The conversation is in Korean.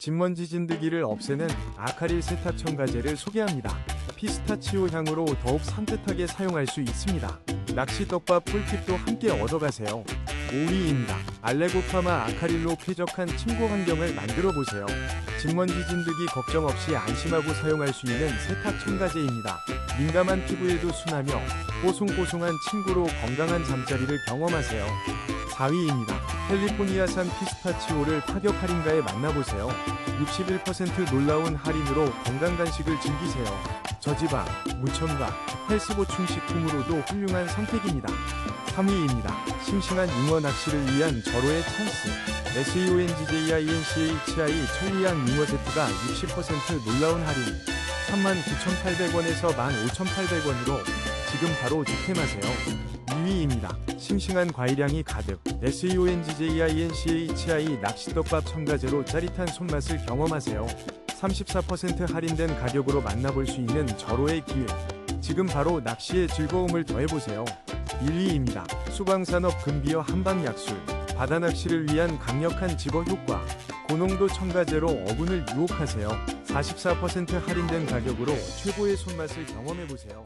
진먼지 진드기를 없애는 아카릴 세탁 첨가제를 소개합니다. 피스타치오 향으로 더욱 산뜻하게 사용할 수 있습니다. 낚시 떡밥 꿀팁도 함께 얻어가세요. 5위입니다. 알레고파마 아카릴로 쾌적한 침구 환경을 만들어 보세요. 진먼지 진드기 걱정 없이 안심하고 사용할 수 있는 세탁 첨가제입니다. 민감한 피부에도 순하며 뽀송뽀송한 침구로 건강한 잠자리를 경험하세요. 4위입니다. 캘리포니아산 피스타치오를 파격 할인가에 만나보세요. 61% 놀라운 할인으로 건강 간식을 즐기세요. 저지방, 무첨가, 헬스 보충 식품으로도 훌륭한 선택입니다. 3위입니다. 싱싱한 잉어 낚시를 위한 절호의 찬스. SEONGJINCHI 천리양 잉어 세트가 60% 놀라운 할인. 39,800원에서 15,800원으로 지금 바로 득템하세요. 2위입니다. 싱싱한 과일향이 가득 SEONGJINCHI 낚시떡밥 첨가제로 짜릿한 손맛을 경험하세요. 34% 할인된 가격으로 만나볼 수 있는 절호의 기회. 지금 바로 낚시의 즐거움을 더해보세요. 1위입니다. 수광산업 금비어 한방약술. 바다 낚시를 위한 강력한 집어 효과. 고농도 첨가제로 어군을 유혹하세요. 44% 할인된 가격으로 최고의 손맛을 경험해보세요.